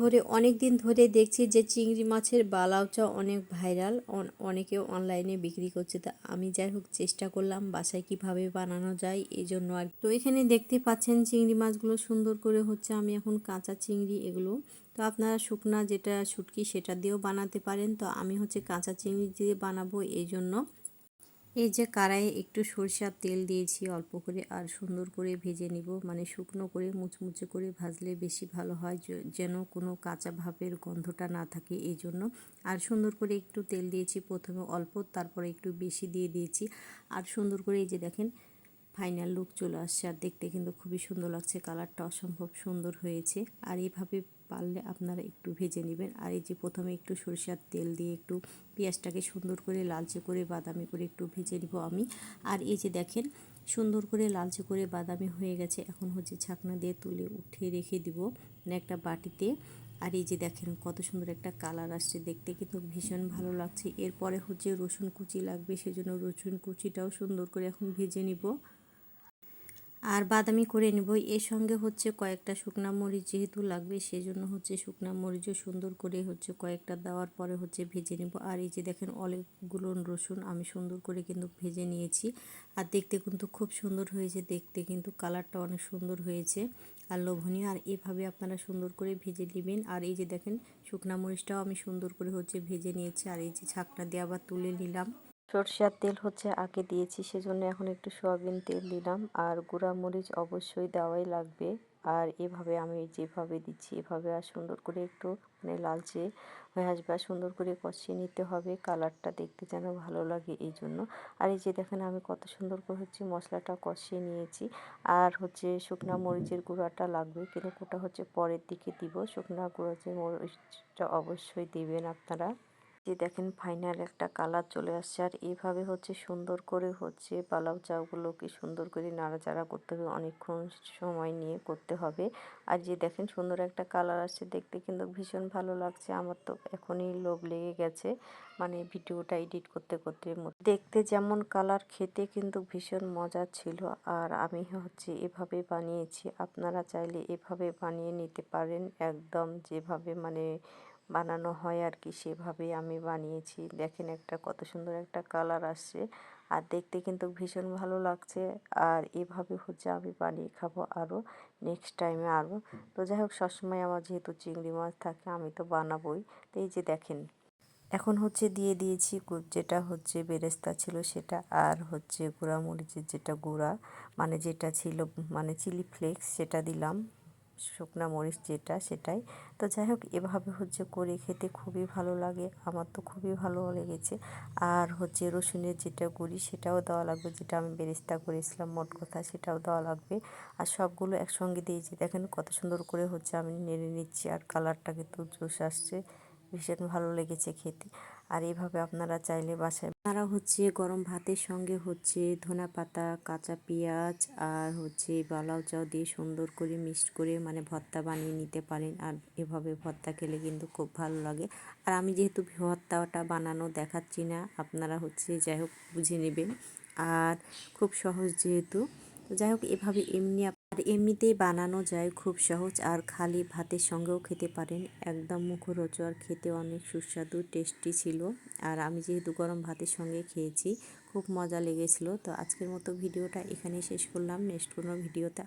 ধরে অনেক দিন ধরে দেখছি যে চিংড়ি মাছের বালাউচা অনেক ভাইরাল। অনেকে অনলাইনে বিক্রি করছে। তা আমি যাই হোক চেষ্টা করলাম বাসায় কীভাবে বানানো যায়, এই জন্য আর তো এখানে দেখতে পাচ্ছেন চিংড়ি মাছগুলো সুন্দর করে হচ্ছে আমি এখন কাঁচা চিংড়ি এগুলো, তো আপনারা শুকনা যেটা শুটকি সেটা দিয়েও বানাতে পারেন। তো আমি হচ্ছে কাঁচা চিংড়ি দিয়ে বানাবো, এই জন্য এই যে কড়াইয়ে একটু সরষার তেল দিয়েছি, অল্প করে আর সুন্দর করে ভেজে নিব। মানে শুকনো করে মুচমুচে করে ভাজলে বেশি ভালো হয় যেন কোনো কাঁচা ভাবের গন্ধটা না থাকে এই জন্য আর সুন্দর করে একটু তেল দিয়েছি প্রথমে অল্প, তারপরে একটু বেশি দিয়ে দিয়েছি। আর সুন্দর করে এই যে দেখেন ফাইনাল লুক চলে আসছে আর দেখতে কিন্তু খুবই সুন্দর লাগছে। কালারটা অসম্ভব সুন্দর হয়েছে। আর এইভাবে পারলে আপনারা একটু ভেজে নেবেন। আর এই যে প্রথমে একটু সরিষার তেল দিয়ে একটু পেঁয়াজটাকে সুন্দর করে লালচে করে বাদামি করে একটু ভেজে নিব আমি। আর এই যে দেখেন, সুন্দর করে লালচে করে বাদামি হয়ে গেছে। এখন হচ্ছে ছাকনা দিয়ে তুলে উঠে রেখে দিব মানে একটা বাটিতে। আর এই যে দেখেন, কত সুন্দর একটা কালার আসছে। দেখতে কিন্তু ভীষণ ভালো লাগছে। এরপরে হচ্ছে রসুন কুচি লাগবে, সেজন্য রসুন কুচিটাও সুন্দর করে এখন ভেজে নিব। আর বাদামি করে নেব। এর সঙ্গে হচ্ছে কয়েকটা শুকনা মরিচ যেহেতু লাগবে, সেজন্য হচ্ছে শুকনা মরিচও সুন্দর করে হচ্ছে কয়েকটা দেওয়ার পরে হচ্ছে ভেজে নেব। আর এই যে দেখেন অনেকগুলো রসুন আমি সুন্দর করে কিন্তু ভেজে নিয়েছি। আর দেখতে কিন্তু খুব সুন্দর হয়েছে, দেখতে কিন্তু কালারটা অনেক সুন্দর হয়েছে আর লোভনীয়। আর এভাবে আপনারা সুন্দর করে ভেজে নেবেন। আর এই যে দেখেন শুকনা মরিচটাও আমি সুন্দর করে হচ্ছে ভেজে নিয়েছি। আর এই যে ছাকনা দিয়ে আবার তুলে নিলাম। সরষের তেল হচ্ছে আগে দিয়েছি, সেজন্য এখন একটু সয়াবিন তেল দিলাম। আর গুঁড়া মরিচ অবশ্যই দেওয়াই লাগবে। আর এভাবে আমি যেভাবে দিচ্ছি, এভাবে আর সুন্দর করে একটু মানে লালচে হয়ে আসবে। সুন্দর করে কষিয়ে নিতে হবে, কালারটা দেখতে যেন ভালো লাগে এই জন্য। আর এই যে দেখেন আমি কত সুন্দর করে হচ্ছে মশলাটা কষিয়ে নিয়েছি। আর হচ্ছে শুকনা মরিচের গুঁড়াটা লাগবে, কিন্তু ওটা হচ্ছে পরের দিকে দিব। শুকনা যে মরিচটা অবশ্যই দেবেন আপনারা। যে দেখেন ফাইনাল একটা কালার চলে আসছে। আর এইভাবে হচ্ছে সুন্দর করে হচ্ছে পালাও চাউগুলোকে সুন্দর করে নাড়াচাড়া করতে হবে। অনেকক্ষণ সময় নিয়ে করতে হবে। আর যে দেখেন সুন্দর একটা কালার আসছে, দেখতে কিন্তু ভীষণ ভালো লাগছে। আমার তো এখনই লোভ লেগে গেছে। মানে ভিডিওটা এডিট করতে করতে দেখতে যেমন কালার খেতে কিন্তু ভীষণ মজা ছিল। আর আমি হচ্ছে এভাবে বানিয়েছি। আপনারা চাইলে এভাবে বানিয়ে নিতে পারেন। একদম যেভাবে মানে বানানো হয় আর কি সেভাবে আমি বানিয়েছি। দেখেন একটা কত সুন্দর একটা কালার আসছে। আর দেখতে কিন্তু ভীষণ ভালো লাগছে। আর এভাবে হচ্ছে আমি বানিয়ে খাব আরও নেক্সট টাইমে আরও তো যাই হোক, সবসময় আমার যেহেতু চিংড়ি মাছ থাকে, আমি তো বানাবোই। তো এই যে দেখেন, এখন হচ্ছে দিয়ে দিয়েছি যেটা হচ্ছে বেরেস্তা ছিল সেটা আর হচ্ছে গুঁড়া মরিচের যেটা গুঁড়া মানে যেটা ছিল মানে চিলি ফ্লেক্স সেটা দিলাম। শুকনা মরিচ যেটা, সেটাই। তো যাই হোক এভাবে হচ্ছে করে খেতে খুবই ভালো লাগে। আমার তো খুবই ভালো লেগেছে। আর হচ্ছে রসুনের যেটা গুঁড়ি, সেটাও দেওয়া লাগবে। যেটা আমি বেরেস্তা করেছিলাম, মোট কথা সেটাও দেওয়া লাগবে। আর সবগুলো একসঙ্গে দিয়েছি দেখেন কত সুন্দর করে হচ্ছে আমি নেড়ে নিচ্ছি। আর কালারটা কিন্তু জোশ আসছে। ভীষণ ভালো লেগেছে খেতে। আর এইভাবে আপনারা চাইলে বাসায় আপনারা হচ্ছে গরম ভাতের সঙ্গে হচ্ছে ধনা পাতা, কাঁচা পেঁয়াজ আর হচ্ছে বালাও চাও দিয়ে সুন্দর করে মিক্সড করে মানে ভর্তা বানিয়ে নিতে পারেন। আর এভাবে ভর্তা খেলে কিন্তু খুব ভালো লাগে। আর আমি যেহেতু ভর্তাটা বানানো দেখাচ্ছি না, আপনারা হচ্ছে যাই হোক বুঝে নেবেন। আর খুব সহজ যেহেতু। যাই হোক, এভাবে এমনি আর এমনিতেই বানানো যায় খুব সহজ। আর খালি ভাতের সঙ্গেও খেতে পারেন। একদম মুখরোচর খেতে অনেক সুস্বাদু, টেস্টি ছিল। আর আমি যেহেতু গরম ভাতের সঙ্গে খেয়েছি, খুব মজা লেগেছিল। তো আজকের মতো ভিডিওটা এখানে শেষ করলাম। নেক্সট কোনো ভিডিওতে